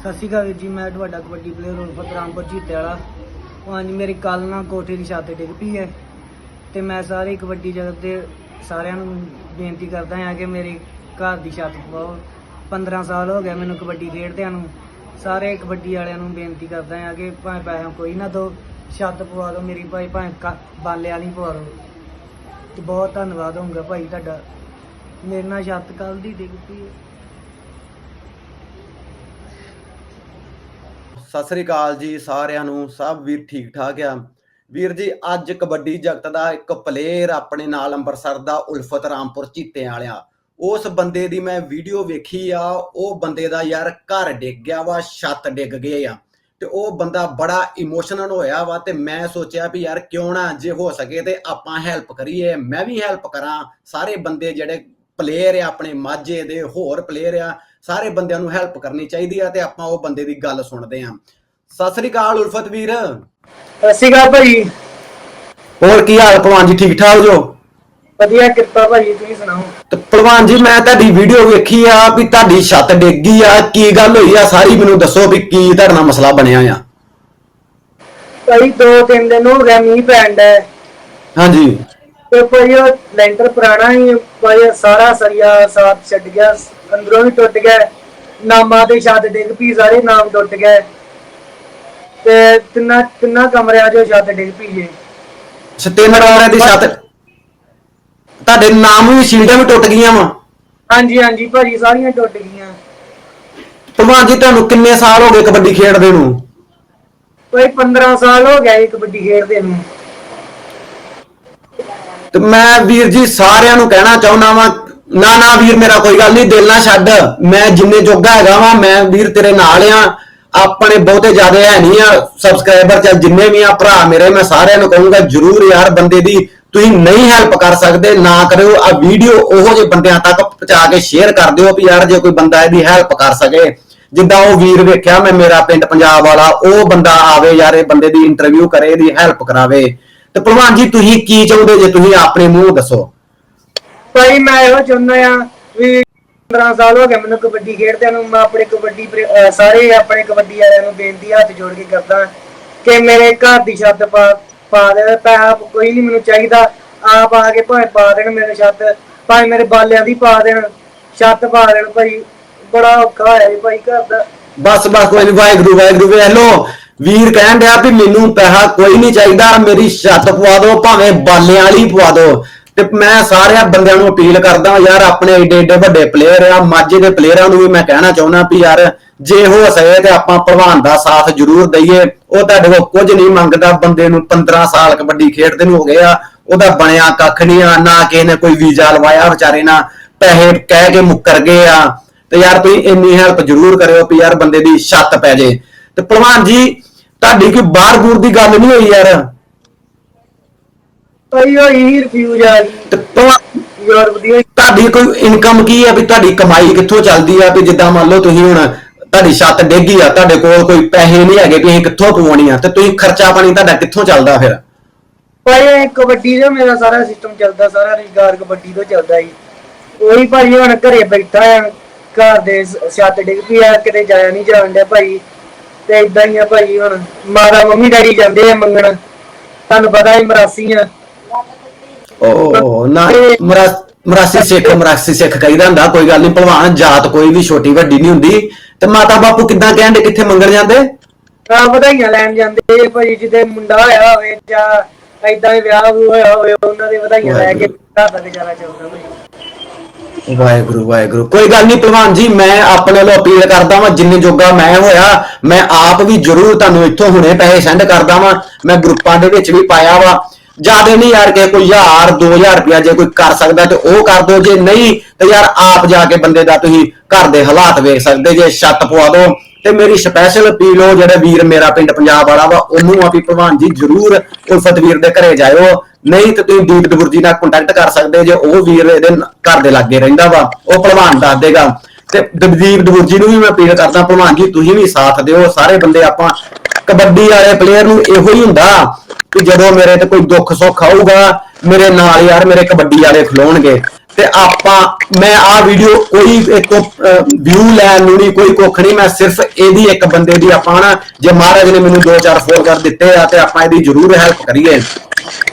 ਸਤਿ ਸ਼੍ਰੀ ਅਕਾਲ ਜੀ, ਮੈਂ ਤੁਹਾਡਾ ਕਬੱਡੀ ਪਲੇਅਰ ਉਲਫਤ ਰਾਮਪੁਰ ਜੀਤੇ ਵਾਲਾ। ਉਹ ਹਾਂਜੀ, ਮੇਰੀ ਕੱਲ ਨਾ ਕੋਠੇ ਦੀ ਛੱਤ ਡਿੱਗ ਪਈ ਹੈ ਤੇ ਮੈਂ ਸਾਰੇ ਕਬੱਡੀ ਜਗਤ ਦੇ ਸਾਰਿਆਂ ਨੂੰ ਬੇਨਤੀ ਕਰਦਾ ਹਾਂ ਕਿ ਮੇਰੀ ਘਰ ਦੀ ਛੱਤ ਪਵਾਓ 15 ਸਾਲ ਹੋ ਗਏ ਮੈਨੂੰ ਕਬੱਡੀ ਖੇਡਦਿਆਂ ਨੂੰ। ਸਾਰੇ ਕਬੱਡੀ ਵਾਲਿਆਂ ਨੂੰ ਬੇਨਤੀ ਕਰਦਾ ਹਾਂ ਕਿ ਭਾਵੇਂ ਪੈਸਾ ਕੋਈ ਨਾ ਦੋ ਛੱਤ ਪਵਾ ਦਿਓ ਮੇਰੀ ਭਾਈ, ਭਾਵੇਂ ਕ- ਬਾਲੇ ਵਾਲੀ ਪਵਾ ਦਿਓ। ਤੇ ਬਹੁਤ ਧੰਨਵਾਦ ਹੋਊਗਾ ਭਾਈ ਤੁਹਾਡਾ। ਮੇਰੇ ਨਾਲ ਛੱਤ ਕੱਲ ਦੀ ਡਿੱਗ ਪਈ ਹੈ। ਸਤਿ ਸ੍ਰੀ ਅਕਾਲ ਜੀ ਸਾਰਿਆਂ ਨੂੰ, ਸਭ ਵੀਰ ਠੀਕ ਠਾਕ ਆ। ਵੀਰ ਜੀ, ਅੱਜ ਕਬੱਡੀ ਜਗਤ ਦਾ ਇੱਕ ਪਲੇਅਰ ਆਪਣੇ ਨਾਲ ਅੰਮ੍ਰਿਤਸਰ ਦਾ ਉਲਫਤ ਰਾਮਪੁਰ ਚੀਤੇ ਵਾਲਿਆ। ਉਸ ਬੰਦੇ ਦੀ ਮੈਂ ਵੀਡੀਓ ਵੇਖੀ ਆ, ਉਹ ਬੰਦੇ ਦਾ ਯਾਰ ਘਰ ਡਿੱਗ ਗਿਆ ਵਾ, ਛੱਤ ਡਿੱਗ ਗਏ ਆ। ਤੇ ਉਹ ਬੰਦਾ ਬੜਾ ਇਮੋਸ਼ਨਲ ਹੋਇਆ ਵਾ ਤੇ ਮੈਂ ਸੋਚਿਆ ਵੀ ਯਾਰ ਕਿਉਂ ਨਾ ਜੇ ਹੋ ਸਕੇ ਤੇ ਆਪਾਂ ਹੈਲਪ ਕਰੀਏ, ਮੈਂ ਵੀ ਹੈਲਪ ਕਰਾਂ। ਸਾਰੇ ਬੰਦੇ ਜਿਹੜੇ ਪਲੇਅਰ ਆ, ਆਪਣੇ ਮਾਝੇ ਦੇ ਹੋਰ ਪਲੇਅਰ ਆ ਸਾਰੇ ਬੰਦਿਆਂ ਨੂੰ ਹੈਲਪ ਕਰਨੀ ਚਾਹੀਦੀ ਆ ਤੇ ਆਪਾਂ ਉਹ ਬੰਦੇ ਦੀ ਗੱਲ ਸੁਣਦੇ ਆ। ਸਤਿ ਸ੍ਰੀ ਅਕਾਲ ਉਲਫਤ ਵੀਰ। ਸਤਿ ਸ਼੍ਰੀ ਅਕਾਲ ਭਾਈ। ਹੋਰ ਕੀ ਹਾਲ ਭਲਵਾਨ ਜੀ ਠੀਕ ਠਾਕ ਜੋ? ਵਧੀਆ ਕਿਰਪਾ ਭਾਈ ਤੁਸੀਂ ਸੁਣਾਓ? ਤੇ ਭਲਵਾਨ ਜੀ ਮੈਂ ਤੁਹਾਡੀ ਵੀਡੀਓ ਵੇਖੀ ਆ ਵੀ ਤੁਹਾਡੀ ਛੱਤ ਡਿੱਗ ਗਈ ਆ ਕੀ ਗੱਲ ਹੋਈ ਆ? ਸਾਰੀ ਮੈਨੂੰ ਦੱਸੋ ਵੀ ਕੀ ਤੁਹਾਡੇ ਨਾਲ ਮਸਲਾ ਬਣਿਆ ਆ। ਭਾਈ ਦੋ ਤਿੰਨ ਦਿਨ ਹੋ ਗਿਆ ਮੀਂਹ ਪੈਣ ਦਾ ਹਾਂਜੀ। ਤੇ ਭਾਈ ਉਹ ਲੈਂਟਰ ਪੁਰਾਣਾ ਹੀ ਭਾਈ ਸਾਰਾ ਸਰੀਆ ਸਾਥ ਛੱਡ ਗਿਆ। ਅੰਦਰੋਂ ਵੀ ਟੁੱਟ ਗਿਆ ਨਾਮਾਂ ਦੇ ਛੱਤ ਡਿੱਗ ਪਈ ਸਾਰੇ ਨਾਮ ਟੁੱਟ ਗਏ ਤੇ ਤਿੰਨਾਂ ਤਿੰਨਾਂ ਕਮਰਿਆਂ 'ਚੋਂ ਛੱਤ ਡਿੱਗ ਪਈ ਜੇ ਸਤੇਂਦਰ ਵਾਲਿਆਂ ਦੀ ਛੱਤ। ਤੁਹਾਡੇ ਨਾਮ ਵੀ ਸ਼ੀਲਡਾਂ ਵੀ ਟੁੱਟ ਗਈਆਂ ਵਾ। ਹਾਂਜੀ ਹਾਂਜੀ ਭਾਜੀ ਸਾਰੀਆਂ ਟੁੱਟ ਗਈਆਂ। ਭਲਵਾਨ ਜੀ ਤੁਹਾਨੂੰ ਕਿੰਨੇ ਸਾਲ ਹੋ ਗਏ ਕਬੱਡੀ ਖੇਡਦੇ ਨੂੰ? ਭਾਈ 15 ਸਾਲ ਹੋ ਗਿਆ ਇਹ ਕਬੱਡੀ ਖੇਡਦੇ ਨੂੰ। ਤੇ ਮੈਂ ਵੀਰ ਜੀ ਸਾਰਿਆਂ ਨੂੰ ਕਹਿਣਾ ਚਾਹੁੰਦਾ ਵਾਂ ਨਾ ਨਾ ਵੀਰ, ਮੇਰਾ ਕੋਈ ਗੱਲ ਨਹੀਂ, ਦਿਲ ਨਾ ਛੱਡ। ਮੈਂ ਜਿੰਨੇ ਜੋਗਾ ਹੈਗਾ ਵਾਂ, ਮੈਂ ਵੀਰ ਤੇਰੇ ਨਾਲ ਆ। ਆਪਣੇ ਬਹੁਤੇ ਜ਼ਿਆਦਾ ਹੈ ਨਹੀਂ ਆ ਸਬਸਕ੍ਰਾਈਬਰ ਚੱਲ ਜਿੰਨੇ ਵੀ ਆ, ਭਰਾ ਮੇਰੇ, ਮੈਂ ਸਾਰਿਆਂ ਨੂੰ ਕਹੂੰਗਾ, ਜਰੂਰ ਯਾਰ ਬੰਦੇ ਦੀ ਤੁਸੀਂ ਨਹੀਂ ਹੈਲਪ ਕਰ ਸਕਦੇ, ਨਾ ਕਰਿਓ। ਆ ਵੀਡੀਓ ਉਹੋ ਜਿਹੇ ਬੰਦਿਆਂ ਤੱਕ ਪਹੁੰਚਾ ਕੇ ਸ਼ੇਅਰ ਕਰ ਦਿਓ ਵੀ ਯਾਰ ਜੇ ਕੋਈ ਬੰਦਾ ਇਹਦੀ ਹੈਲਪ ਕਰ ਸਕੇ। ਜਿੱਦਾਂ ਉਹ ਵੀਰ ਵੇਖਿਆ ਮੈਂ ਮੇਰਾ ਪਿੰਡ ਪੰਜਾਬ ਵਾਲਾ, ਉਹ ਬੰਦਾ ਆਵੇ ਯਾਰ, ਇਹ ਬੰਦੇ ਦੀ ਇੰਟਰਵਿਊ ਕਰੇ, ਇਹਦੀ ਹੈਲਪ ਕਰਾਵੇ। ਤੇ ਭਲਵਾਨ ਜੀ, ਤੁਸੀਂ ਕੀ ਚਾਹੁੰਦੇ ਜੇ ਤੁਸੀਂ ਆਪਣੇ ਮੂੰਹ ਦੱਸੋ? ਭਾਈ, ਮੈਂ ਇਹੋ ਚਾਹੁੰਦਾ ਆ ਵੀ 15 ਸਾਲ ਹੋ ਗਏ ਮੈਨੂੰ ਕਬੱਡੀ ਖੇਡਦਿਆਂ ਨੂੰ, ਮੈਂ ਆਪਣੇ ਕਬੱਡੀ ਸਾਰੇ ਆਪਣੇ ਕਬੱਡੀ ਵਾਲਿਆਂ ਨੂੰ ਬੇਨਤੀ ਹੱਥ ਜੋੜ ਕੇ ਕਰਦਾ ਕਿ ਮੇਰੇ ਘਰ ਦੀ ਛੱਤ ਪਾ ਪਾ ਦੇ, ਪੈਸਾ ਕੋਈ ਨਹੀਂ ਮੈਨੂੰ ਚਾਹੀਦਾ। ਆਪ ਆ ਕੇ ਭਾਵੇਂ ਪਾ ਦੇਣ ਮੇਰੇ ਛੱਤ, ਭਾਵੇਂ ਮੇਰੇ ਬਾਲਿਆਂ ਦੀ ਪਾ ਦੇਣ, ਛੱਤ ਪਾ ਦੇਣ ਭਾਈ, ਬੜਾ ਔਖਾ ਹੋਇਆ ਭਾਈ ਘਰ ਦਾ। ਬਸ ਬਸ, ਕੋਈ ਨਹੀਂ, ਵਾਹਿਗੁਰੂ ਵਾਹਿਗੁਰੂ ਵੇਖ ਲੋ ਵੀਰ ਕਹਿਣ ਡਿਆ ਵੀ ਮੈਨੂੰ ਪੈਸਾ ਕੋਈ ਨਹੀਂ ਚਾਹੀਦਾ, ਮੇਰੀ ਛੱਤ ਪਵਾ ਦਿਓ, ਭਾਵੇਂ ਬਾਲਿਆਂ ਵਾਲੀ ਪਵਾ ਦਿਓ। ਤੇ ਮੈਂ ਸਾਰਿਆਂ ਬੰਦਿਆਂ ਨੂੰ ਅਪੀਲ ਕਰਦਾ ਯਾਰ ਆਪਣੇ ਏਡੇ ਏਡੇ ਵੱਡੇ ਪਲੇਅਰ ਆ, ਮਾਝੇ ਦੇ ਪਲੇਅਰਾਂ ਨੂੰ ਵੀ ਮੈਂ ਕਹਿਣਾ ਚਾਹੁੰਦਾ ਵੀ ਯਾਰ ਜੇ ਹੋ ਸਕੇ ਤੇ ਆਪਾਂ ਭਲਵਾਨ ਦਾ ਸਾਥ ਜ਼ਰੂਰ ਦਈਏ। ਉਹ ਤੁਹਾਡੇ ਕੋਲ ਕੁਝ ਨਹੀਂ ਮੰਗਦਾ ਬੰਦੇ ਨੂੰ 15 ਸਾਲ ਕਬੱਡੀ ਖੇਡਦੇ ਨੂੰ ਹੋ ਗਏ ਆ, ਉਹਦਾ ਬਣਿਆ ਕੱਖ ਨਹੀਂ ਆ, ਨਾ ਕਿਸੇ ਨੇ ਕੋਈ ਵੀਜ਼ਾ ਲਵਾਇਆ ਵਿਚਾਰੇ ਨਾਲ, ਪੈਸੇ ਕਹਿ ਕੇ ਮੁੱਕਰ ਗਏ ਆ। ਤੇ ਯਾਰ ਤੁਸੀਂ ਇੰਨੀ ਹੈਲਪ ਜ਼ਰੂਰ ਕਰਿਓ ਵੀ ਯਾਰ ਬੰਦੇ ਦੀ ਛੱਤ ਪੈ ਜੇ। ਤੇ ਭਲਵਾਨ ਜੀ, ਤੁਹਾਡੀ ਕੋਈ ਬਾਹਰ ਬੂਰ ਦੀ ਗੱਲ ਨਹੀਂ ਹੋਈ ਯਾਰ? ਭਾਈ ਉਹ ਹੀ ਰਿਫਿਊਜ ਆ ਗਈ ਤੇ ਭਲਵਾਨ ਯੂਰਪ ਦੀ ਤੁਹਾਡੀ ਕੋਈ ਇਨਕਮ ਕੀ ਆ ਵੀ ਤੁਹਾਡੀ ਕਮਾਈ ਕਿੱਥੋਂ ਚੱਲਦੀ ਆ? ਵੀ ਜਿੱਦਾਂ ਮੰਨ ਲਓ ਤੁਸੀਂ ਹੁਣ ਤੁਹਾਡੀ ਛੱਤ ਡੇਗੀ ਆ ਤੁਹਾਡੇ ਕੋਲ ਕੋਈ ਪੈਸੇ ਨਹੀਂ ਹੈਗੇ ਵੀ ਅਸੀਂ ਕਿੱਥੋਂ ਪਵਾਉਣੀ ਆ ਤੇ ਤੁਸੀਂ ਖਰਚਾ ਪਾਣੀ ਤੁਹਾਡਾ ਕਿੱਥੋਂ ਚੱਲਦਾ ਫਿਰ? ਭਾਈ ਇਹ ਕਬੱਡੀ ਦਾ ਮੇਰਾ ਸਾਰਾ ਸਿਸਟਮ ਚੱਲਦਾ ਸਾਰਾ ਰੁਜ਼ਗਾਰ ਕਬੱਡੀ ਤੋਂ ਚੱਲਦਾ ਜੀ। ਉਹੀ ਭਾਈ ਹੁਣ ਘਰੇ ਬੈਠਾ ਆ ਘਰ ਦੇ ਸ- ਛੱਤ ਡਿੱਗ ਪਈ ਆ ਕਿਤੇ ਜਾਇਆ ਨਹੀਂ ਜਾਣ ਡਿਆ ਭਾਈ। ਤੇ ਇਦਾਂ ਹੀ ਆ ਭਾਈ ਹੁਣ ਮਾਰਾ ਮੰਮੀ ਡੈਡੀ ਜਾਂਦੇ ਆ ਮੰਗਣ। ਤੁਹਾਨੂੰ ਪਤਾ ਹੀ ਮਰਾਸੀ ਆ। ਓ ਨਾ ਮਰਾ- ਮਰਾਸੀ ਸਿੱਖ ਮਰਾਸੀ ਸਿੱਖ ਕਹਿੰਦਾ ਹੁੰਦਾ ਕੋਈ ਗੱਲ ਨਹੀਂ ਭਲਵਾਨ ਜਾਤ ਕੋਈ ਵੀ ਛੋਟੀ ਵੱਡੀ ਨਹੀਂ ਹੁੰਦੀ। ਤੇ ਮਾਤਾ ਬਾਪੂ ਕਿੱਦਾਂ ਕਹਿੰਦੇ ਕਿੱਥੇ ਮੰਗਣ ਜਾਂਦੇ? ਆ ਵਧਾਈਆਂ ਲੈਣ ਜਾਂਦੇ ਭਾਈ ਜਿਹਦੇ ਮੁੰਡਾ ਹੋਇਆ ਹੋਵੇ ਜਾਂ ਇਦਾਂ ਹੀ ਵਿਆਹ ਹੋਇਆ ਹੋਵੇ ਉਹਨਾਂ ਦੇ ਵਧਾਈਆਂ ਲੈ ਕੇ ਘਰ ਦਾ ਗੁਜ਼ਾਰਾ ਚੱਲਦਾ ਭਾਈ। ਵਾਹਿਗੁਰੂ ਵਾਹਿਗੁਰੂ। ਕੋਈ ਗੱਲ ਨਹੀਂ ਭਲਵਾਨ ਜੀ ਮੈਂ ਆਪਣੇ ਵੱਲੋਂ ਅਪੀਲ ਕਰਦਾ ਵਾਂ ਜਿੰਨੇ ਜੋਗਾ ਮੈਂ ਹੋਇਆ ਮੈਂ ਆਪ ਵੀ ਜ਼ਰੂਰ ਤੁਹਾਨੂੰ ਇੱਥੋਂ ਹੁਣੇ ਪੈਸੇ ਸੈਂਡ ਕਰਦਾ ਵਾਂ। ਮੈਂ ਗਰੁੱਪਾਂ ਦੇ ਵਿੱਚ ਵੀ ਪਾਇਆ ਵਾ। ਜ਼ਿਆਦਾ ਨਹੀਂ ਯਾਰ ਕਿ ਕੋਈ 1000 2000 ਰੁਪਇਆ ਜੇ ਕੋਈ ਕਰ ਸਕਦਾ ਤੇ ਉਹ ਕਰ ਦਿਓ ਜੇ ਨਹੀਂ ਤੇ ਯਾਰ ਆਪ ਜਾ ਕੇ ਬੰਦੇ ਦਾ ਤੁਸੀਂ ਘਰ ਦੇ ਹਾਲਾਤ ਵੇਖ ਸਕਦੇ, ਜੇ ਛੱਤ ਪਵਾ ਦਿਓ ਤੇ ਮੇਰੀ ਸਪੈਸ਼ਲ ਅਪੀਲ ਉਹ ਜਿਹੜੇ ਵੀਰ ਮੇਰਾ ਪਿੰਡ ਪੰਜਾਬ ਵਾਲਾ ਵਾ, ਉਹਨੂੰ ਆ ਵੀ ਭਲਵਾਨ ਜੀ ਜ਼ਰੂਰ ਉਲਫਤ ਵੀਰ ਦੇ ਘਰੇ ਜਾਇਓ। ਨਹੀਂ ਤੇ ਤੁਸੀਂ ਦੀਪ ਦਬੁਰਜੀ ਨਾਲ ਕੰਟੈਕਟ ਕਰ ਸਕਦੇ ਜੇ ਉਹ ਵੀਰ ਇਹਦੇ ਘਰ ਦੇ ਲਾਗੇ ਰਹਿੰਦਾ ਵਾ, ਉਹ ਭਲਵਾਨ ਦੱਸ ਦੇਗਾ। ਤੇ ਦਵਦੀਪ ਦਬੁਰਜੀ ਨੂੰ ਵੀ ਮੈਂ ਅਪੀਲ ਕਰਦਾ, ਭਲਵਾਨ ਜੀ ਤੁਸੀਂ ਵੀ ਸਾਥ ਦਿਓ, ਸਾਰੇ ਬੰਦੇ ਆਪਾਂ ਕਬੱਡੀ ਵਾਲੇ ਪਲੇਅਰ ਨੂੰ ਇਹੋ ਹੀ ਹੁੰਦਾ ਕਿ ਜਦੋਂ ਮੇਰੇ ਤੇ ਕੋਈ ਦੁੱਖ ਸੁੱਖ ਆਊਗਾ, ਮੇਰੇ ਨਾਲ ਯਾਰ ਮੇਰੇ ਕਬੱਡੀ ਵਾਲੇ ਖਲੋਣਗੇ। ਤੇ ਆਪਾਂ, ਮੈਂ ਆ ਵੀਡੀਓ ਕੋਈ ਇੱਕ ਵਿਊ ਲੈਣ ਨੂੰ ਨਹੀਂ, ਕੋਈ ਕੁੱਖ ਨਹੀਂ, ਮੈਂ ਸਿਰਫ ਇਹਦੀ ਇੱਕ ਬੰਦੇ ਦੀ ਆਪਾਂ ਨਾ, ਜੇ ਮਹਾਰਾਜ ਨੇ ਮੈਨੂੰ ਦੋ ਚਾਰ ਫੋਨ ਕਰ ਦਿੱਤੇ ਆ, ਤੇ ਆਪਾਂ ਇਹਦੀ ਜ਼ਰੂਰ ਹੈਲਪ ਕਰੀਏ।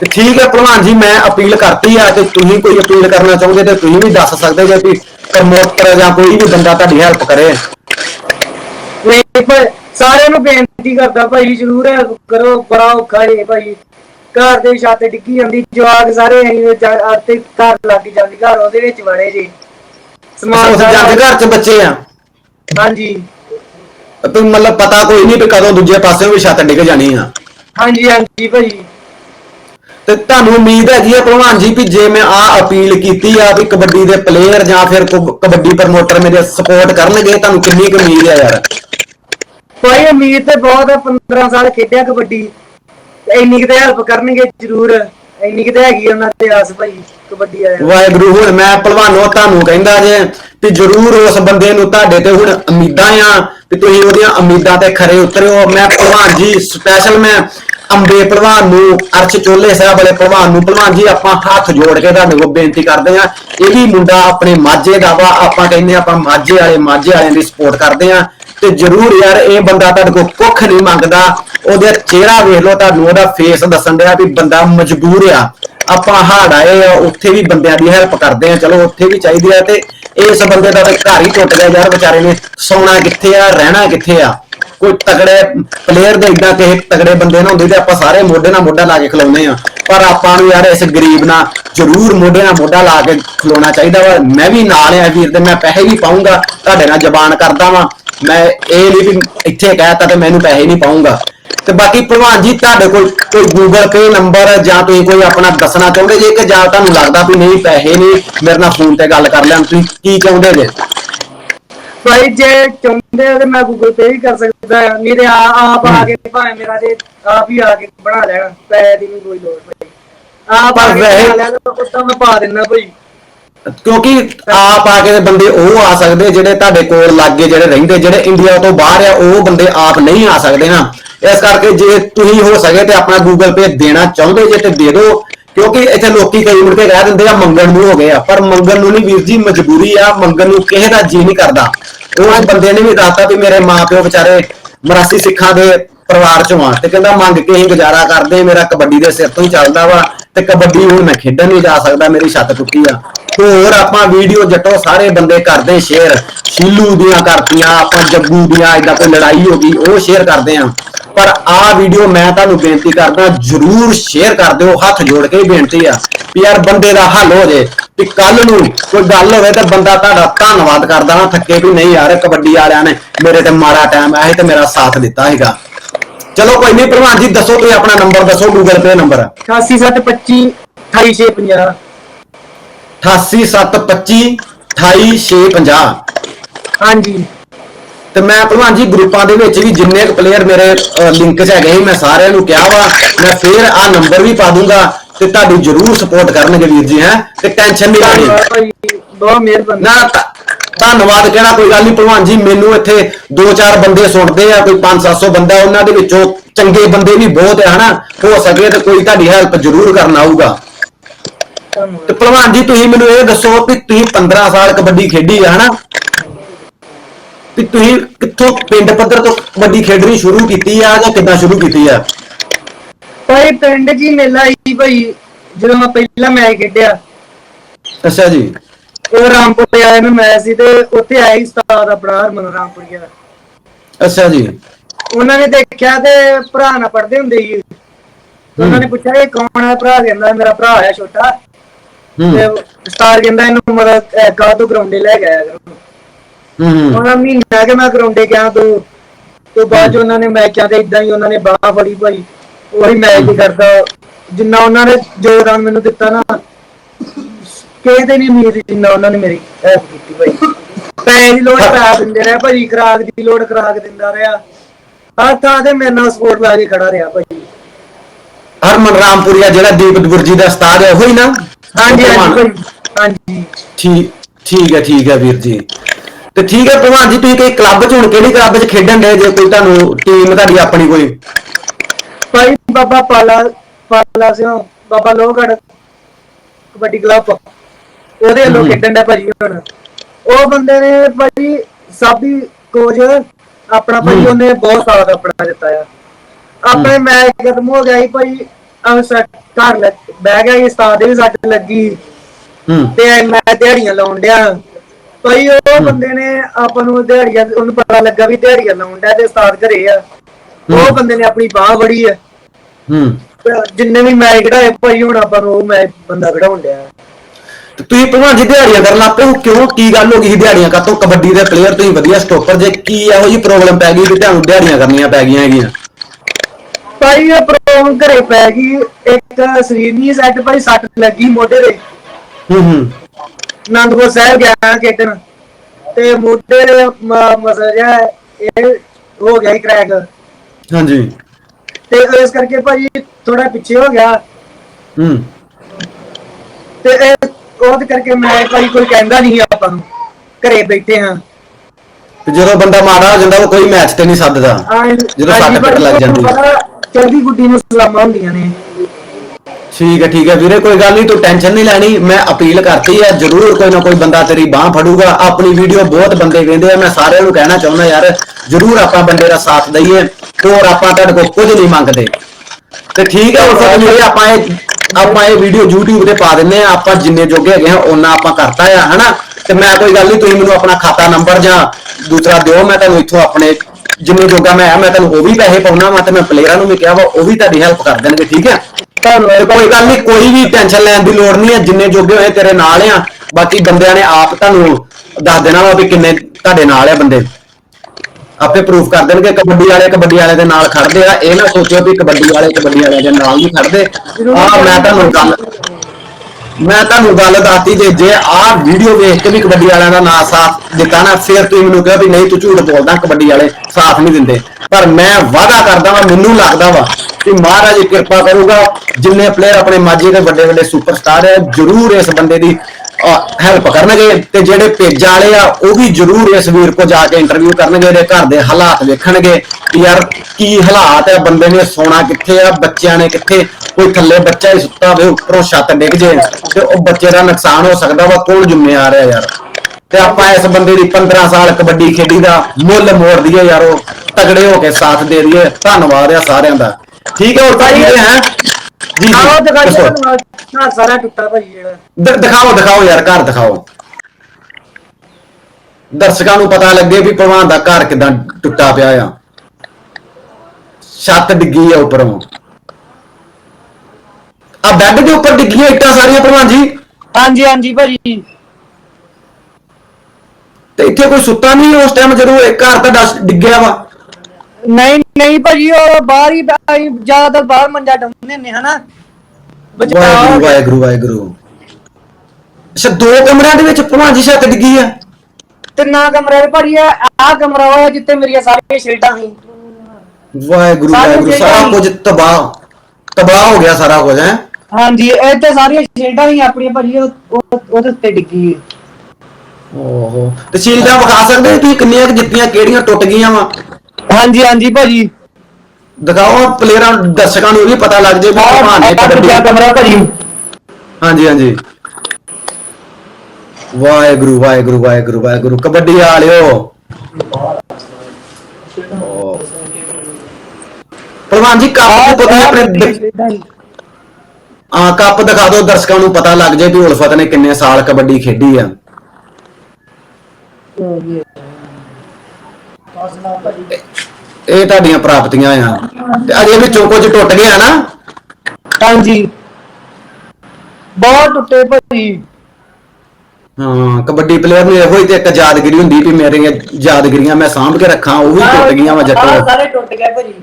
ਤੇ ਠੀਕ ਹੈ ਭਲਵਾਨ ਜੀ, ਮੈਂ ਅਪੀਲ ਕਰਤੀ ਆ ਕਿ ਤੁਸੀਂ ਕੋਈ ਅਪੀਲ ਕਰਨਾ ਚਾਹੁੰਦੇ ਤੇ ਤੁਸੀਂ ਵੀ ਦੱਸ ਸਕਦੇ ਜੇ ਵੀ ਪ੍ਰਮੋਟਰ ਜਾਂ ਕੋਈ ਵੀ ਬੰਦਾ ਤੁਹਾਡੀ ਹੈਲਪ ਕਰੇ। ਨਹੀਂ ਭਾਈ ਸਾਰਿਆਂ ਨੂੰ ਬੇਨਤੀ ਕਰਦਾ ਭਾਈ ਜ਼ਰੂਰ ਹੈ ਕਰੋ ਬੜਾ ਔਖਾ ਹੈ ਭਾਈ। ਘਰ ਦੇ ਛੱਤ ਡਿੱਗੀ ਜਾਂਦੀ ਜਵਾਕ ਸਾਰੇ ਅਸੀਂ ਜਾ- ਤੇ ਘਰ ਲੱਗ ਜਾਂਦੀ ਘਰ ਉਹਦੇ ਵਿੱਚ ਵੜੇ ਜੀ। ਸਮਾਨ ਜੰਗ ਘਰ ਚ ਬੱਚੇ ਆ? ਹਾਂਜੀ। ਤੇ ਮਤਲਬ ਪਤਾ ਕੋਈ ਨਹੀਂ ਵੀ ਕਦੋਂ ਦੂਜੇ ਪਾਸੇ ਵੀ ਛੱਤ ਡਿੱਗ ਜਾਣੀ ਆ। ਹਾਂਜੀ ਹਾਂਜੀ ਭਾਈ। ਤੇ ਤੁਹਾਨੂੰ ਉਮੀਦ ਹੈਗੀ ਆ ਭਲਵਾਨ ਜੀ ਵੀ ਜੇ ਮੈਂ ਆ ਅਪੀਲ ਕੀਤੀ ਆ ਵੀ ਕਬੱਡੀ ਦੇ ਪਲੇਅਰ ਜਾਂ ਫਿਰ ਕੋ- ਕਬੱਡੀ ਪ੍ਰਮੋਟਰ ਮੇਰੇ ਸਪੋਰਟ ਕਰਨਗੇ ਤੁਹਾਨੂੰ ਕਿੰਨੀ ਕੁ ਉਮੀਦ ਆ ਯਾਰ? ਭਾਈ ਉਮੀਦ ਤੇ ਬਹੁਤ ਹੈ 15 ਸਾਲ ਖੇਡਿਆ ਕਬੱਡੀ। ਇੰਨੀ ਕਿਤੇ ਹੈਲਪ ਕਰਨਗੇ ਜ਼ਰੂਰ। ਇੰਨੀ ਕਿਤੇ ਹੈਗੀ ਉਹਨਾਂ ਤੇ ਆਸ ਭਾਈ ਕਬੱਡੀ ਵਾਲਿਆਂ ਵਾਹਿਗੁਰੂ, ਹੁਣ ਮੈਂ ਭਲਵਾਨੋ ਤੁਹਾਨੂੰ ਕਹਿੰਦਾ ਜੇ ਵੀ ਜਰੂਰ ਉਸ ਬੰਦੇ ਨੂੰ ਤੁਹਾਡੇ ਤੇ ਹੁਣ ਉਮੀਦਾਂ ਆ, ਵੀ ਤੁਸੀਂ ਉਹਦੀਆਂ ਉਮੀਦਾਂ ਤੇ ਖਰੇ ਉਤਰਿਓ। ਮੈਂ ਭਲਵਾਨ ਜੀ ਸਪੈਸ਼ਲ ਮੈਂ ਅੰਬੇ ਭਲਵਾਨ ਨੂੰ, ਅਰਸ਼ ਚੋਲੇ ਸਾਹਿਬ ਵਾਲੇ ਭਲਵਾਨ ਨੂੰ, ਭਲਵਾਨ ਜੀ, ਆਪਾਂ ਹੱਥ ਜੋੜ ਕੇ ਤੁਹਾਡੇ ਕੋਲ ਬੇਨਤੀ ਕਰਦੇ ਆ ਇਹ ਵੀ ਮੁੰਡਾ ਆਪਣੇ ਮਾਝੇ ਦਾ ਵਾ, ਆਪਾਂ ਕਹਿੰਦੇ ਆਪਾਂ ਮਾਝੇ ਵਾਲੇ, ਮਾਝੇ ਵਾਲਿਆਂ ਦੀ ਸਪੋਰਟ ਕਰਦੇ ਆ ਤੇ ਜਰੂਰ ਯਾਰ, ਇਹ ਬੰਦਾ ਤੁਹਾਡੇ ਕੋਲ ਕੁੱਖ ਨਹੀਂ ਮੰਗਦਾ। ਉਹਦੇ ਚਿਹਰਾ ਵੇਖ ਲਓ, ਤੁਹਾਨੂੰ ਉਹਦਾ ਫੇਸ ਦੱਸਣ ਡਿਆ ਵੀ ਬੰਦਾ ਮਜਬੂਰ ਆ। ਆਪਾਂ ਹਾੜ ਆਏ ਆ, ਉੱਥੇ ਵੀ ਬੰਦਿਆਂ ਦੀ ਹੈਲਪ ਕਰਦੇ ਆ। ਚਲੋ, ਉੱਥੇ ਵੀ ਚਾਹੀਦੀ ਆ ਤੇ ਇਸ ਬੰਦੇ ਦਾ ਤਾਂ ਘਰ ਹੀ ਟੁੱਟ ਗਿਆ ਯਾਰ ਵਿਚਾਰੇ ਨੇ। ਸੌਣਾ ਕਿੱਥੇ ਆ, ਰਹਿਣਾ ਕਿੱਥੇ ਆ? ਕੋਈ ਤਗੜੇ ਪਲੇਅਰ ਦੇ ਇਦਾਂ ਕਿਸੇ ਤਗੜੇ ਬੰਦੇ ਨਾ ਹੁੰਦੇ ਤੇ ਆਪਾਂ ਸਾਰੇ ਮੋਢੇ ਨਾਲ ਮੋਢਾ ਲਾ ਕੇ ਖਲੋਨੇ ਆ। ਪਰ ਆਪਾਂ ਨੂੰ ਯਾਰ ਇਸ ਗਰੀਬ ਨਾਲ ਜ਼ਰੂਰ ਮੋਢੇ ਨਾਲ ਮੋਢਾ ਲਾ ਕੇ ਖਲੋਣਾ ਚਾਹੀਦਾ ਵਾ। ਮੈਂ ਵੀ ਨਾਲ ਆ ਵੀਰ ਤੇ ਮੈਂ ਪੈਸੇ ਵੀ ਪਾਉਂਗਾ ਤੁਹਾਡੇ ਨਾਲ ਜ਼ਬਾਨ ਕਰਦਾ ਵਾਂ। ਮੈਂ ਇਹ ਨਹੀਂ ਵੀ ਇੱਥੇ ਕਹਿਤਾ ਤੇ ਮੈਨੂੰ ਪੈਸੇ ਨਹੀਂ ਪਾਉਂਗਾ। ਤੇ ਬਾਕੀ ਭਲਵਾਨ ਜੀ ਤੁਹਾਡੇ ਕੋਲ ਕੋਈ ਗੂਗਲ ਪੇ ਨੰਬਰ ਜਾਂ ਤੁਸੀਂ ਕੋਈ ਆਪਣਾ ਦੱਸਣਾ ਚਾਹੁੰਦੇ ਜੇ ਕਿ ਜਾਂ ਤੁਹਾਨੂੰ ਲੱਗਦਾ ਵੀ ਨਹੀਂ ਪੈਸੇ ਨਹੀਂ ਮੇਰੇ ਨਾਲ ਫੋਨ ਤੇ ਗੱਲ ਕਰ ਲੈਣ ਤੁਸੀਂ ਕੀ ਚਾਹੁੰਦੇ ਜੇ? ਭਾਈ ਜੇ ਚਾਹੁੰਦੇ ਆ ਤੇ ਮੈਂ ਗੂਗਲ ਪੇ ਵੀ ਕਰ ਸਕਦਾ ਹਾਂ। ਨਹੀਂ ਤੇ ਆਪ ਆ ਕੇ ਭਾਵੇਂ ਮੇਰਾ ਤੇ ਆਪ ਹੀ ਆ ਕੇ ਬਣਾ ਲੈਣਾ ਪੈਸੇ ਦੀ ਨਹੀਂ ਕੋਈ ਲੋੜ ਭਾਈ ਆਪ ਆ ਕੇ ਬਣਾ ਲੈਣਾ ਉਸ ਤਾਂ ਮੈਂ ਪਾ ਦਿੰਦਾ ਭਾਈ। ਕਿਉਂਕਿ ਆਪ ਆ ਕੇ ਬੰਦੇ ਉਹ ਆ ਸਕਦੇ ਜਿਹੜੇ ਤੁਹਾਡੇ ਕੋਲ ਲਾਗੇ ਜਿਹੜੇ ਰਹਿੰਦੇ, ਜਿਹੜੇ ਇੰਡੀਆ ਤੋਂ ਬਾਹਰ ਆ, ਉਹ ਬੰਦੇ ਆਪ ਨਹੀਂ ਆ ਸਕਦੇ ਨਾ। ਇਸ ਕਰਕੇ ਜੇ ਤੁਸੀਂ ਹੋ ਸਕੇ ਤੇ ਆਪਣਾ ਗੂਗਲ ਪੇ ਦੇਣਾ ਚਾਹੁੰਦੇ ਜੇ ਤੇ ਦੇ ਦਿਓ, ਕਿਉਂਕਿ ਇੱਥੇ ਲੋਕੀ ਕਈ ਮੁੜ ਕੇ ਕਹਿ ਦਿੰਦੇ ਆ, ਮੰਗਣ ਨੂੰ ਹੋ ਗਏ ਆ। ਪਰ ਮੰਗਣ ਨੂੰ ਨਹੀਂ ਵੀਰ ਜੀ, ਮਜਬੂਰੀ ਆ, ਮੰਗਣ ਨੂੰ ਕਿਸੇ ਦਾ ਜੀ ਨਹੀਂ ਕਰਦਾ। ਉਹ ਬੰਦੇ ਨੇ ਵੀ ਦੱਸਤਾ ਵੀ ਮੇਰੇ ਮਾਪਿਓ ਵਿਚਾਰੇ ਮਰਾਸੀ ਸਿੱਖਾਂ ਦੇ ਪਰਿਵਾਰ ਚੋਂ ਆ ਤੇ ਕਹਿੰਦਾ, ਮੰਗ ਕੇ ਹੀ ਗੁਜ਼ਾਰਾ ਕਰਦੇ, ਮੇਰਾ ਕਬੱਡੀ ਦੇ ਸਿਰ ਤੋਂ ਹੀ ਚੱਲਦਾ ਵਾ। ਤੇ ਕਬੱਡੀ ਹੁਣ ਮੈਂ ਖੇਡਣ ਨਹੀਂ ਜਾ ਸਕਦਾ, ਮੇਰੀ ਛੱਤ ਟੁੱਟੀ ਆ। ਹੋਰ ਆਪਾਂ ਵੀਡੀਓ ਜੱਟੋ, ਸਾਰੇ ਬੰਦੇ ਕਰਦੇ ਸ਼ੇਅਰ ਸ਼ੀਲੂ ਦੀਆਂ ਕਰਤੀਆਂ, ਆਪਾਂ ਜੱਗੂ ਦੀਆਂ ਇਦਾਂ ਕੋਈ ਲੜਾਈ ਹੋ ਗਈ, ਉਹ ਸ਼ੇਅਰ ਕਰਦੇ ਆ। ਪਰ ਆਹ ਵੀਡੀਓ ਮੈਂ ਤੁਹਾਨੂੰ ਬੇਨਤੀ ਕਰਦਾ, ਜਰੂਰ ਸ਼ੇਅਰ ਕਰ ਦਿਓ, ਹੱਥ ਜੋੜ ਕੇ ਬੇਨਤੀ ਆ ਵੀ ਯਾਰ ਬੰਦੇ ਦਾ ਹੱਲ ਹੋ ਜੇ। ਵੀ ਕੱਲ ਨੂੰ ਕੋਈ ਗੱਲ ਹੋਵੇ ਤਾਂ ਬੰਦਾ ਤੁਹਾਡਾ ਧੰਨਵਾਦ ਕਰਦਾ ਨਾ ਥੱਕੇ ਵੀ ਨਹੀਂ ਯਾਰ, ਕਬੱਡੀ ਵਾਲਿਆਂ ਨੇ ਮੇਰੇ ਤੇ ਮਾੜਾ ਟਾਈਮ ਆਇਆ ਸੀ ਤੇ ਮੇਰਾ ਸਾਥ ਦਿੱਤਾ ਹੈਗਾ ਚਲੋ ਕੋਈ ਨਹੀਂ ਭਲਵਾਨ ਜੀ ਦੱਸੋ ਤੁਸੀਂ ਆਪਣਾ ਨੰਬਰ ਦੱਸੋ ਗੂਗਲ ਪੇ ਨੰਬਰ 8725 28650 88725 28650 ਹਾਂਜੀ। ਤੇ ਮੈਂ ਭਲਵਾਨ ਜੀ ਗਰੁੱਪਾਂ ਦੇ ਵਿੱਚ ਵੀ ਜਿੰਨੇ ਕੁ ਪਲੇਅਰ ਮੇਰੇ ਲਿੰਕ 'ਚ ਹੈਗੇ ਸੀ ਮੈਂ ਸਾਰਿਆਂ ਨੂੰ ਕਿਹਾ ਵਾ ਮੈਂ ਫੇਰ ਆ ਨੰਬਰ ਵੀ ਪਾ ਦੂੰਗਾ ਤੇ ਤੁਹਾਡੀ ਜਰੂਰ ਸਪੋਰਟ ਕਰਨਗੇ ਵੀਰ ਜੀ ਹੈ। ਤੇ ਟੈਨਸ਼ਨ ਨਹੀਂ ਲੈਣੀ। ਬਹੁਤ ਮਿਹਰਬਾਨੀ। ਨਾ ਧੰਨਵਾਦ ਕਹਿਣਾ ਕੋਈ ਗੱਲ ਨਹੀਂ ਭਲਵਾਨ ਜੀ ਮੈਨੂੰ ਇੱਥੇ ਦੋ ਚਾਰ ਬੰਦੇ ਸੁਣਦੇ ਆ ਕੋਈ 5-700 ਬੰਦਾ ਉਹਨਾਂ ਦੇ ਵਿੱਚੋਂ ਚੰਗੇ ਬੰਦੇ ਵੀ ਬਹੁਤ ਆ ਹਨਾ? ਹੋ ਸਕੇ ਤੇ ਕੋਈ ਤੁਹਾਡੀ ਹੈਲਪ ਜ਼ਰੂਰ ਕਰਨ ਆਊਗਾ। ਤੇ ਭਲਵਾਨ ਜੀ ਤੁਸੀਂ ਮੈਨੂੰ ਇਹ ਦੱਸੋ ਕਿ ਤੁਸੀਂ 15 ਸਾਲ ਕਬੱਡੀ ਖੇਡੀ ਆ ਹਨਾ? ਵੀ ਤੁਸੀਂ ਕਿੱਥੋਂ ਪਿੰਡ ਪੱਧਰ ਤੋਂ ਕਬੱਡੀ ਖੇਡਣੀ ਸ਼ੁਰੂ ਕੀਤੀ ਆ ਜਾਂ ਕਿੱਦਾਂ ਸ਼ੁਰੂ ਕੀਤੀ ਆ? ਭਾਈ ਪਿੰਡ ਜੀ ਮੇਲਾ ਹੀ ਭਾਈ ਜਦੋਂ ਮੈਂ ਪਹਿਲਾ ਮੈਚ ਖੇਡਿਆ। ਅੱਛਾ ਜੀ। ਉਹ ਰਾਮਪੁਰ ਆਇਆ ਮੈਂ ਮੈਚ ਸੀ ਤੇ ਉੱਥੇ ਆਇਆ ਸੀ ਉਸਤਾਦ ਆਪਣਾ ਹਰਮਨ ਰਾਮਪੁਰੀਆ ਅੱਛਾ ਜੀ। ਉਹਨਾਂ ਨੇ ਦੇਖਿਆ ਤੇ ਭਰਾ ਨਾਲ ਪੜਦੇ ਹੁੰਦੇ ਸੀ। ਉਹਨਾਂ ਨੇ ਪੁੱਛਿਆ ਇਹ ਕੌਣ ਹੈ? ਭਰਾ ਕਹਿੰਦਾ ਮੇਰਾ ਭਰਾ ਹੈ ਛੋਟਾ। ਤੇ ਉਸਤਾਦ ਕਹਿੰਦਾ ਇਹਨੂੰ ਮਤਲਬ ਕਾ ਤੋਂ ਗਰਾਉਂਡੇ ਲੈ ਗਿਆ ਹੂੰ ਹੂੰ। ਉਹਨਾਂ ਮਹੀਨਾ ਕਿ ਮੈਂ ਗਰਾਉਂਡੇ ਗਿਆ ਤੋਂ ਤੋਂ ਬਾਅਦ 'ਚ ਉਹਨਾਂ ਨੇ ਮੈਚਾਂ ਤੇ ਇਦਾਂ ਹੀ ਉਹਨਾਂ ਨੇ ਬਾਹ ਫੜੀ ਭਾਈ। ਉਹੀ ਮੈਚ ਹੀ। ਕਰਦਾ ਜਿੰਨਾ ਉਹਨਾਂ ਨੇ ਯੋਗਦਾਨ ਮੈਨੂੰ ਦਿੱਤਾ ਨਾ ਕਿਹਦੇ ਨਹੀਂ ਉਮੀਦ ਜਿੰਨਾ ਉਹਨਾਂ ਨੇ ਮੇਰੀ ਹੈਲਪ ਕੀਤੀ ਭਾਈ। ਪੈਸੇ ਦੀ ਲੋੜ ਪੈ ਦਿੰਦੇ ਰਹੇ ਭਾਈ ਖਰਾਕ ਦੀ ਲੋੜ ਖਰਾਕ ਦਿੰਦਾ ਰਿਹਾ। ਹਰ ਥਾਂ ਤੇ ਮੇਰੇ ਨਾਲ ਸਪੋਰਟ ਲਾ ਕੇ ਖੜਾ ਰਿਹਾ ਭਾਈ। ਹਰਮਨ ਰਾਮਪੁਰੀਆ ਜਿਹੜਾ ਦੀਪ ਗੁਰਜੀ ਦਾ ਉਸਤਾਦ ਹੈ ਉਹੀ ਨਾ? ਹਾਂਜੀ ਹਾਂਜੀ ਭਾਈ ਹਾਂਜੀ। ਠੀਕ ਠੀਕ ਹੈ ਠੀਕ ਹੈ ਵੀਰ ਜੀ। ਤੇ ਠੀਕ ਹੈ ਭਲਵਾਨ ਜੀ ਤੁਸੀਂ ਕੋਈ ਕਲੱਬ ਚ ਹੁਣ ਕਿਹੜੀ ਕਲੱਬ ਚ ਖੇਡਣ ਦੇ ਜੇ? ਕੋਈ ਤੁਹਾਨੂੰ ਟੀਮ ਤੁਹਾਡੀ ਆਪਣੀ ਕੋਈ? ਭਾਈ ਬਾਬਾ ਪਾਲਾ ਪਾਲਾ ਸਿੰਘ ਬਾਬਾ ਲੋਹਗੜ ਕਬੱਡੀ ਕਲੱਬ ਉਹਦੇ ਵੱਲੋਂ। ਖੇਡਣ ਦਾ ਭਾਜੀ ਹੁਣ। ਉਹ ਬੰਦੇ ਨੇ ਭਾਜੀ ਸਾਬੀ ਕੋਚ ਆਪਣਾ ਭਾਜੀ। ਉਹਨੇ ਬਹੁਤ ਸਾਥ ਆਪਣਾ ਦਿੱਤਾ ਆ। ਆਪਣੇ ਮੈਚ ਖਤਮ ਹੋ ਗਿਆ ਸੀ ਭਾਜੀ ਘਰ ਲੈ- ਬਹਿ ਗਿਆ ਸੀ ਉਸਤਾਦ ਦੇ ਵੀ ਸੱਟ ਲੱਗੀ। ਤੇ ਮੈਂ ਦਿਹਾੜੀਆਂ ਲਾਉਣ ਡਿਆ। ਭਾਈ ਉਹ ਬੰਦੇ ਨੇ ਆਪਾਂ ਨੂੰ ਦਿਹਾੜੀਆਂ ਉਹਨੂੰ ਪਤਾ ਲੱਗਾ ਵੀ ਦਿਹਾੜੀਆਂ ਲਾਉਣ ਡਿਆ ਤੇ ਉਸਤਾਦ ਘਰੇ ਆ। ਉਹ। ਬੰਦੇ ਨੇ ਆਪਣੀ ਬਾਹ ਫੜੀ ਆ। ਹੂੰ। ਜਿੰਨੇ ਵੀ ਮੈਚ ਖੜਾਏ ਭਾਈ ਹੁਣ ਆਪਾਂ ਨੂੰ ਉਹ ਮੈਚ ਬੰਦਾ ਖੜਾਉਣ ਡਿਆ। ਤੇ ਤੁਸੀਂ ਭਗਵਾਨ ਜੀ ਦਿਹਾੜੀਆਂ ਕਰਨ ਲੱਗ ਪਏ ਕਿਉਂ? ਕੀ ਗੱਲ ਹੋ ਗਈ ਸੀ ਦਿਹਾੜੀਆਂ ਕਾਤੋਂ ਕਬੱਡੀ ਦੇ ਪਲੇਅਰ ਤੁਸੀਂ ਵਧੀਆ ਸਟੋਪਰ ਜੇ। ਕੀ ਇਹੋ ਜੀ ਪ੍ਰੋਬਲਮ ਪੈ ਗਈ ਕਿ ਤੁਹਾਨੂੰ ਦਿਹਾੜੀਆਂ ਕਰਨੀਆਂ ਪੈ ਗਈਆਂ ਹੈਗੀਆਂ? ਭਾਈ ਇਹ ਪ੍ਰੋਬਲਮ ਘਰੇ ਪੈ ਗਈ। ਇੱਕ ਸਰੀਰ ਨਹੀਂ ਸੈੱਟ ਭਾਈ ਸੱਟ ਲੱਗੀ ਮੋਢੇ ਦੇ ਹੂੰ ਹੂੰ। ਆਨੰਦਪੁਰ ਸਾਹਿਬ ਗਿਆ ਖੇਡਣ ਤੇ ਮੋਢੇ ਦੇ ਮਸਲ ਜਿਹਾ ਇਹ ਹੋ ਗਿਆ ਕ੍ਰੈਕ ਹਾਂਜੀ। ਤੇ ਇਸ ਕਰਕੇ ਭਾਈ ਥੋੜਾ ਪਿੱਛੇ ਹੋ ਗਿਆ। ਹੂੰ। ਤੇ ਇਹ ਉਹਦੇ ਕਰਕੇ ਮੈਂ ਭਾਈ ਕੋਈ ਕਹਿੰਦਾ ਨਹੀਂ ਆਪਾਂ ਨੂੰ। ਘਰੇ ਬੈਠੇ ਹਾਂ। ਤੇ ਜਦੋਂ ਬੰਦਾ ਮਾੜਾ ਹੋ ਜਾਂਦਾ ਉਹ ਕੋਈ ਮੈਚ ਤੇ ਨਹੀਂ ਸੱਦਦਾ। ਜਦੋਂ ਸੱਟ ਪਿੱਟ ਲੱਗ ਜਾਂਦੀ। ਹੈ। ਚਲਦੀ ਗੁੱਡੀ ਨੂੰ ਸਲਾਮਾਂ ਹੁੰਦੀਆਂ ਨੇ। ਠੀਕ ਹੈ ਠੀਕ ਹੈ। ਵੀਰੇ ਕੋਈ ਗੱਲ ਨਹੀਂ ਤੂੰ ਟੈਨਸ਼ਨ ਨਹੀਂ ਲੈਣੀ। ਮੈਂ ਅਪੀਲ ਕਰਤੀ ਹੈ ਜਰੂਰ ਕੋਈ ਨਾ ਕੋਈ ਬੰਦਾ ਤੇਰੀ ਬਾਹ ਫੜੂਗਾ। ਆਪਣੀ ਵੀਡੀਓ ਬਹੁਤ ਬੰਦੇ ਵੇਖਦੇ ਆ। ਮੈਂ ਸਾਰਿਆਂ ਨੂੰ ਕਹਿਣਾ ਚਾਹੁੰਦਾ ਯਾਰ ਜਰੂਰ ਆਪਾਂ ਬੰਦੇ ਦਾ ਸਾਥ ਦਈਏ। ਹੋਰ ਆਪਾਂ ਤੁਹਾਡੇ ਕੋਲ ਕੁਝ ਨਹੀਂ ਮੰਗਦੇ। ਤੇ ਠੀਕ ਹੈ ਉਸ ਤੋਂ ਜਿਹੜੇ ਆਪਾਂ ਇਹ ਆਪਾਂ ਇਹ ਵੀਡੀਓ YouTube ਤੇ ਪਾ ਦਿੰਨੇ ਆ ਆਪਾਂ ਜਿੰਨੇ ਜੋਗੇ ਹੈਗੇ ਆ ਉਹਨਾਂ ਆਪਾਂ ਕਰਤਾ ਆ ਹਨਾ? ਤੇ ਮੈਂ ਕੋਈ ਗੱਲ ਨਹੀਂ ਤੁਸੀਂ ਮੈਨੂੰ ਆਪਣਾ ਖਾਤਾ ਨੰਬਰ ਜਾਂ ਦੂਸਰਾ ਦਿਓ ਮੈਂ ਤੁਹਾਨੂੰ ਇੱਥੋਂ ਆਪਣੇ ਜਿੰਨੇ ਜੋਗਾ ਮੈਂ ਆ ਮੈਂ ਤੁਹਾਨੂੰ ਉਹ ਵੀ ਪੈਸੇ ਪਾਉਣਾ ਵਾ ਤੇ ਮੈਂ ਪਲੇਅਰਾਂ ਨੂੰ ਵੀ ਕਿਹਾ ਵਾ ਉਹ ਵੀ ਤੁਹਾਡੀ ਹੈਲਪ ਕਰ ਦੇਣਗੇ ਠੀਕ ਹੈ ਤੇ ਕੋਈ ਗੱਲ ਨਹੀਂ ਕੋਈ ਵੀ ਟੈਨਸ਼ਨ ਲੈਣ ਦੀ ਲੋੜ ਨਹੀਂ ਹੈ ਜਿੰਨੇ ਜੋਗੇ ਹੋਏ ਤੇਰੇ ਨਾਲ ਆ ਬਾਕੀ ਬੰਦਿਆਂ ਨੇ ਆਪ ਤੁਹਾਨੂੰ ਦੱਸ ਦੇਣਾ ਵਾ ਵੀ ਕਿੰਨੇ ਤੁਹਾਡੇ ਨਾਲ ਆ ਬੰਦੇ। ਆਪੇ ਪ੍ਰੂਫ ਕਰ ਦੇਣਗੇ ਕਬੱਡੀ ਵਾਲੇ ਕਬੱਡੀ ਵਾਲੇ ਦੇ ਨਾਲ ਖੜਦੇ ਆ। ਇਹ ਨਾ ਸੋਚਿਓ ਵੀ ਕਬੱਡੀ ਵਾਲੇ ਕਬੱਡੀ ਵਾਲੇ ਦੇ ਨਾਲ ਨਹੀਂ ਖੜਦੇ। ਆ ਮੈਂ ਤੁਹਾਨੂੰ ਗੱਲ ਮੈਂ ਤੁਹਾਨੂੰ ਗੱਲ ਦੱਸਤੀ ਜੇ ਜੇ ਆਹ ਵੀਡੀਓ ਵੇਖ ਕੇ ਵੀ ਕਬੱਡੀ ਵਾਲਿਆਂ ਦਾ ਨਾਂ ਸਾਥ ਦਿੱਤਾ ਨਾ ਫਿਰ ਤੁਸੀਂ ਮੈਨੂੰ ਕਹੋ ਵੀ ਨਹੀਂ ਤੂੰ ਝੂਠ ਬੋਲਦਾ ਕਬੱਡੀ ਵਾਲੇ ਸਾਥ ਨਹੀਂ ਦਿੰਦੇ। ਪਰ ਮੈਂ ਵਾਅਦਾ ਕਰਦਾ ਵਾਂ ਮੈਨੂੰ ਲੱਗਦਾ ਵਾ ਕਿ ਮਹਾਰਾਜ ਕਿਰਪਾ ਕਰੂਗਾ ਜਿੰਨੇ ਪਲੇਅਰ ਆਪਣੇ ਮਾਝੇ ਦੇ ਵੱਡੇ ਵੱਡੇ ਸੁਪਰਸਟਾਰ ਹੈ ਜਰੂਰ ਇਸ ਬੰਦੇ ਦੀ ਹੈਲਪ ਕਰਨਗੇ ਤੇ ਜਿਹੜੇ ਪੇਜਾਂ ਵਾਲੇ ਆ ਉਹ ਵੀ ਜਰੂਰ ਇਸ ਵੀਰ ਕੋ ਜਾ ਕੇ ਇੰਟਰਵਿਊ ਕਰਨਗੇ ਇਹਦੇ ਘਰ ਦੇ ਹਾਲਾਤ ਵੇਖਣਗੇ ਕਿ ਯਾਰ ਕੀ ਹਾਲਾਤ ਹੈ ਬੰਦੇ ਨੇ ਸੋਨਾ ਕਿੱਥੇ ਆ ਬੱਚਿਆਂ ਨੇ ਕਿੱਥੇ ਕੋਈ ਥੱਲੇ ਬੱਚਾ ਹੀ ਸੁੱਤਾ ਹੋਵੇ ਉੱਪਰੋਂ ਛੱਤ ਡਿੱਗ ਜੇ ਤੇ ਉਹ ਬੱਚੇ ਦਾ ਨੁਕਸਾਨ ਹੋ ਸਕਦਾ ਵਾ ਕੌਣ ਜ਼ਿੰਮੇਵਾਰ ਹੈ ਯਾਰ? ਤੇ ਆਪਾਂ ਇਸ ਬੰਦੇ ਦੀ 15 ਸਾਲ ਕਬੱਡੀ ਖੇਡੀ ਦਾ ਮੁੱਲ ਮੋੜ ਦਈਏ ਯਾਰ ਉਹ ਤਗੜੇ ਹੋ ਕੇ ਸਾਥ ਦੇ ਦਈਏ ਧੰਨਵਾਦ ਆ ਸਾਰਿਆਂ ਦਾ। ਠੀਕ ਹੈ ਹੋਰ ਭਾਈ ਹੈ? ਜੀ ਜੀ ਘਰ ਸਾਰਾ ਟੁੱਟਾ ਭਾਈ ਜਿਹੜਾ। ਦ- ਦਿਖਾਓ ਦਿਖਾਓ ਯਾਰ ਘਰ ਦਿਖਾਓ। ਦਰਸ਼ਕਾਂ ਨੂੰ ਪਤਾ ਲੱਗੇ ਵੀ ਭਗਵਾਨ ਦਾ ਘਰ ਕਿਦਾਂ ਟੁੱਟਾ ਪਿਆ ਆ। ਛੱਤ ਡਿੱਗੀ ਆ ਉੱਪਰੋਂ। ਆ ਬੈੱਡ ਦੇ ਉੱਪਰ ਡਿੱਗੀਆਂ ਇੱਟਾਂ ਸਾਰੀਆਂ ਭਗਵਾਨ ਜੀ? ਹਾਂਜੀ ਹਾਂਜੀ ਭਾਜੀ। ਤੇ ਇੱਥੇ ਕੋਈ ਸੁੱਤਾ ਨਹੀਂ ਉਸ ਟਾਈਮ ਜਦੋਂ ਇਹ ਘਰ ਤੁਹਾਡਾ ਡਿੱਗਿਆ ਵਾ? ਨਹੀਂ ਨਹੀਂ ਭਾਜੀ ਉਹ ਬਾਹਰ ਹੀ ਭਾਈ ਜ਼ਿਆਦਾਤਰ ਬਾਹਰ ਮੰਜਾ ਡਾਉਂਦੇ ਨੇ ਹਨਾ? ਬਚਾਓ। ਵਾਹਿਗੁਰੂ ਵਾਹਿਗੁਰੂ ਅੱਛਾ ਦੋ ਕਮਰਿਆਂ ਦੇ ਵਿੱਚ ਭਗਵਾਨ ਜੀ ਛੱਤ ਡਿੱਗੀ ਆ। ਤਿੰਨਾਂ ਕਮਰੇ ਦੇ ਭਾਜੀ ਆ ਆਹ ਕਮਰਾ ਹੋਇਆ ਜਿੱਥੇ ਮੇਰੀਆਂ ਸਾਰੀਆਂ ਸ਼ੀਲਡਾਂ ਸੀ। ਵਾਹਿਗੁਰੂ ਵਾਹਿਗੁਰੂ ਸਾਰਾ ਜਿਹੜੇ- ਕੁਝ ਤਬਾਹ ਤਬਾਹ ਹੋ ਗਿਆ ਸਾਰਾ ਕੁਝ ਹੈ। ਹਾਂਜੀ ਇੱਥੇ ਸਾਰੀਆਂ ਸ਼ੀਲਡਾਂ ਸੀ ਆਪਣੀਆਂ ਭਾਜੀ ਉਹ ਉਹ- ਉਹਦੇ ਉੱਤੇ ਡਿੱਗੀ ਓਹੋ ਤੇ ਸ਼ੀਲਡਾਂ ਵਿਖਾ ਸਕਦੇ ਹੋ ਤੁਸੀਂ ਕਿੰਨੀਆਂ ਕੁ ਜਿੱਤੀਆਂ ਕਿਹੜੀਆਂ ਟੁੱਟ ਗਈਆਂ ਵਾ? ਹਾਂਜੀ ਹਾਂਜੀ ਭਾਜੀ। ਦਿਖਾਓ ਪਲੇਅਰਾਂ ਦਰਸ਼ਕਾਂ ਨੂੰ ਇਹ ਵੀ ਪਤਾ ਲੱਗ ਜੇ ਵੀ ਭਗਵਾਨ ਨੇ ਕਬੱਡੀ ਦੂਜਾ ਕਮਰਾ ਭਾਜੀ। ਹਾਂਜੀ ਹਾਂਜੀ। ਵਾਹਿਗੁਰੂ ਵਾਹਿਗੁਰੂ ਵਾਹਿਗੁਰੂ ਵਾਹਿਗੁਰੂ। ਕਬੱਡੀ ਵਾਲਿਓ। ਓ। ਭਗਵਾਨ ਜੀ ਕੱਪ ਪਤਾ ਆਪਣੇ ਦ- ਆ ਕੱਪ ਦਿਖਾ ਦਿਓ ਦਰਸ਼ਕਾਂ ਨੂੰ ਪਤਾ ਲੱਗ ਜੇ ਵੀ ਉਲਫਤ ਨੇ ਕਿੰਨੇ ਸਾਲ ਕਬੱਡੀ ਖੇਡੀ ਆ। ਇਹ ਤੁਹਾਡੀਆਂ ਪ੍ਰਾਪਤੀਆਂ ਆ। ਤੇ ਅਜੇ ਵਿੱਚੋਂ ਕੁਝ ਟੁੱਟ ਗਿਆ ਨਾ? ਹਾਂਜੀ। ਬਹੁਤ ਟੁੱਟੇ ਭਾਜੀ। ਹਾਂ ਕਬੱਡੀ ਪਲੇਅਰ ਨੂੰ ਇਹੋ ਹੀ ਤੇ ਇੱਕ ਯਾਦਗਿਰੀ ਹੁੰਦੀ ਵੀ ਮੇਰੀਆਂ ਯਾਦਗਿਰੀਆਂ ਮੈਂ ਸਾਂਭ ਕੇ ਰੱਖਾਂ ਉਹ ਵੀ ਟੁੱਟ ਗਈਆਂ ਵਾ ਜੱਟੋ। ਸਾਰੇ ਟੁੱਟ ਗਏ ਭਾਜੀ।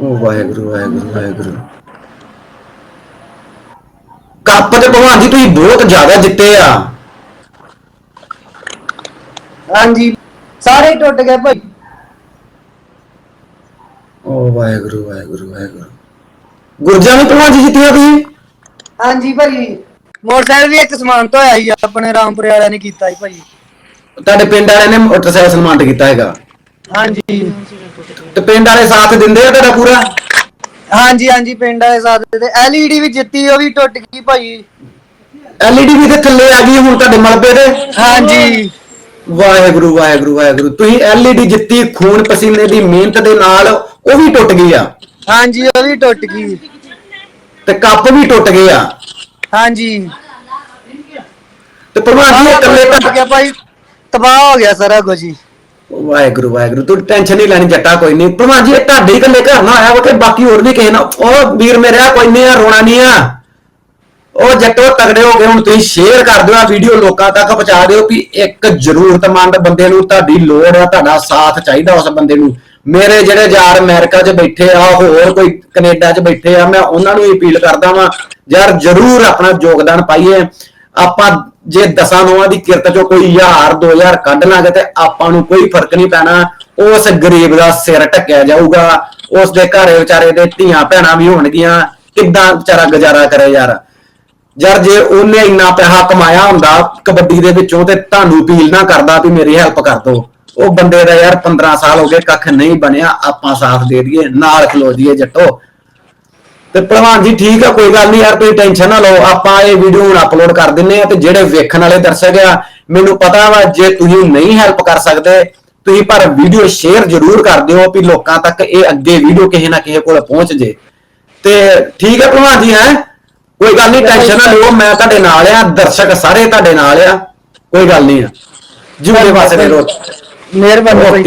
ਉਹ ਵਾਹਿਗੁਰੂ ਵਾਹਿਗੁਰੂ ਵਾਹਿਗੁਰੂ। ਕੱਪ ਤੇ ਭਗਵਾਨ ਜੀ ਤੁਸੀਂ ਬਹੁਤ ਜ਼ਿਆਦਾ ਜਿੱਤੇ ਆ। ਹਾਂਜੀ। ਸਾਰੇ ਟੁੱਟ ਗਏ ਭਾਜੀ ਉਹ ਵਾਹਿਗੁਰੂ ਵਾਹਿਗੁਰੂ ਵਾਹਿਗੁਰੂ। ਗੁਰਜਾਂ ਭਗਵਾਨ ਜੀ ਜਿੱਤੀਆਂ ਤੁਸੀਂ? ਹਾਂਜੀ ਭਾਜੀ ਮੋਟਰਸਾਈਕਲ ਵੀ ਇੱਕ ਸਮਾਨ ਤੋਂ ਸੀ ਆਪਣੇ ਰਾਮਪੁਰੇ ਵਾਲਿਆਂ ਨੇ ਕੀਤਾ ਸੀ ਭਾਜੀ ਤੁਹਾਡੇ ਪਿੰਡ ਵਾਲਿਆਂ ਨੇ ਮੋਟਰਸਾਈਕਲ ਸਨਮਾਨਿਤ ਕੀਤਾ ਹੈਗਾ? ਹਾਂਜੀ। ਤੇ ਪਿੰਡ ਵਾਲੇ ਸਾਥ ਦਿੰਦੇ ਆ ਤੁਹਾਡਾ ਪੂਰਾ? ਹਾਂਜੀ ਹਾਂਜੀ ਪਿੰਡ ਵਾਲੇ ਸਾਦੇ ਤੇ ਐਲਈਡੀ ਵੀ ਜਿੱਤੀ ਉਹ ਵੀ ਟੁੱਟ ਗਈ ਭਾਈ। ਐਲਈਡੀ ਵੀ ਤੇ ਥੱਲੇ ਆ ਗਈ ਹੁਣ ਤੁਹਾਡੇ ਮਲਬੇ ਦੇ ਹਾਂਜੀ। ਵਾਹਿਗੁਰੂ ਵਾਹਿਗੁਰੂ ਵਾਹਿਗੁਰੂ। ਤੁਸੀਂ ਐਲਈਡੀ ਜਿੱਤੀ ਖੂਨ ਪਸੀਨੇ ਦੀ ਮਿਹਨਤ ਦੇ ਨਾਲ ਉਹ ਵੀ ਟੁੱਟ ਗਈ ਆ। ਹਾਂਜੀ ਉਹ ਵੀ ਟੁੱਟ ਗਈ। ਤੇ ਕੱਪ ਵੀ ਟੁੱਟ ਗਏ ਆ। ਹਾਂਜੀ। ਤੇ ਪ੍ਰਮਾਨ ਜੀ ਇਕੱਲੇ ਟੁੱਟ ਗਿਆ ਭਾਈ। ਤਬਾਹ ਹੋ ਗਿਆ ਸਾਰਾ ਕੁਝ ਹੀ। ਵਾਹਿਗੁਰੂ ਵਾਹਿਗੁਰੂ ਤੂੰ ਟੈਨਸ਼ਨ ਨਹੀਂ ਲੈਣੀ ਜੱਟਾ ਕੋਈ ਨਹੀਂ। ਪ੍ਰਮਾਨ ਜੀ ਇਹ ਤੁਹਾਡੇ ਹੀ ਇਕੱਲੇ ਘਰ ਨਾ ਆਇਆ ਵਾ ਕਿ ਬਾਕੀ ਹੋਰ ਵੀ ਕਿਸੇ ਨਾਲ ਉਹ ਵੀਰ ਮੇਰਿਆ ਕੋਈ ਨਹੀਂ ਆ ਰੋਣਾ ਨਹੀਂ ਆ। ਉਹ ਜੱਟੋ ਤਗੜੇ ਹੋ ਗਏ ਹੁਣ ਤੁਸੀਂ ਸ਼ੇਅਰ ਕਰ ਦਿਓ ਆ ਵੀਡੀਓ ਲੋਕਾਂ ਤੱਕ ਪਹੁੰਚਾ ਦਿਓ ਵੀ ਇੱਕ ਜ਼ਰੂਰਤਮੰਦ ਬੰਦੇ ਨੂੰ ਤੁਹਾਡੀ ਲੋੜ ਆ, ਤੁਹਾਡਾ ਸਾਥ ਚਾਹੀਦਾ ਉਸ ਬੰਦੇ ਨੂੰ। ਮੇਰੇ ਜਿਹੜੇ ਯਾਰ ਅਮਰੀਕਾ 'ਚ ਬੈਠੇ ਆ, ਹੋਰ ਕੋਈ ਕੈਨੇਡਾ 'ਚ ਬੈਠੇ ਆ, ਮੈਂ ਉਹਨਾਂ ਨੂੰ ਹੀ ਅਪੀਲ ਕਰਦਾ ਵਾਂ, ਯਾਰ ਜ਼ਰੂਰ ਆਪਣਾ ਯੋਗਦਾਨ ਪਾਈਏ। ਆਪਾਂ ਜੇ ਦਸਾਂ ਨੋਆਂ ਦੀ ਕਿਰਤ 'ਚੋਂ ਕੋਈ 1000 2000 ਕੱਢ ਲਾਂਗੇ ਤੇ ਆਪਾਂ ਨੂੰ ਕੋਈ ਫ਼ਰਕ ਨਹੀਂ ਪੈਣਾ। ਉਸ ਗਰੀਬ ਦਾ ਸਿਰ ਢੱਕਿਆ ਜਾਊਗਾ, ਉਸ ਦੇ ਘਰੇ ਵਿਚਾਰੇ ਦੇ ਧੀਆਂ ਭੈਣਾਂ ਵੀ ਹੋਣਗੀਆਂ। ਕਿੱਦਾਂ ਵਿਚਾਰਾ ਗੁਜ਼ਾਰਾ ਕਰੇ ਯਾਰ? ਯਾਰ ਜੇ ਉਹਨੇ ਇੰਨਾ ਪੈਸਾ ਕਮਾਇਆ ਹੁੰਦਾ ਕਬੱਡੀ ਦੇ ਵਿੱਚੋਂ ਤੇ ਤੁਹਾਨੂੰ ਅਪੀਲ ਨਾ ਕਰਦਾ ਵੀ ਮੇਰੀ ਹੈਲਪ ਕਰ ਦੋ ਉਹ ਬੰਦੇ ਦਾ ਯਾਰ 15 ਸਾਲ ਹੋ ਗਏ, ਕੱਖ ਨਹੀਂ ਬਣਿਆ, ਆਪਾਂ ਸਾਥ ਦੇ ਦਈਏ, ਨਾਲ ਖਲੋ ਦਈਏ ਜੱਟੋ। ਤੇ ਭਲਵਾਨ ਜੀ ਠੀਕ ਆ, ਕੋਈ ਗੱਲ ਨਹੀਂ ਯਾਰ, ਤੁਸੀਂ ਟੈਨਸ਼ਨ ਨਾ ਲਓ, ਆਪਾਂ ਇਹ ਵੀਡੀਓ ਹੁਣ ਅਪਲੋਡ ਕਰ ਦਿੰਨੇ ਆ ਤੇ ਜਿਹੜੇ ਵੇਖਣ ਵਾਲੇ ਦਰਸ਼ਕ ਆ, ਮੈਨੂੰ ਪਤਾ ਵਾ ਜੇ ਤੁਸੀਂ ਨਹੀਂ ਹੈਲਪ ਕਰ ਸਕਦੇ, ਤੁਸੀਂ ਪਰ ਵੀਡੀਓ ਸ਼ੇਅਰ ਜ਼ਰੂਰ ਕਰ ਦਿਓ ਵੀ ਲੋਕਾਂ ਤੱਕ ਇਹ ਅੱਗੇ ਵੀਡੀਓ ਕਿਸੇ ਨਾ ਕਿਸੇ ਕੋਲ ਪਹੁੰਚ ਜੇ। ਤੇ ਠੀਕ ਹੈ ਭਲਵਾਨ ਜੀ, ਹੈ? ਕੋਈ ਗੱਲ ਨਹੀਂ ਟੈਨਸ਼ਨ ਨਾ ਲਓ ਮੈਂ ਤੁਹਾਡੇ ਨਾਲ ਆ ਦਰਸ਼ਕ ਸਾਰੇ ਤੁਹਾਡੇ ਨਾਲ ਆ। ਕੋਈ ਗੱਲ ਨਹੀਂ ਆ। ਜਿਉਂਦੇ ਵਾਸਤੇ ਰਹੋ ਮਿਹਰਬਾਨੀ ਭਾਈ।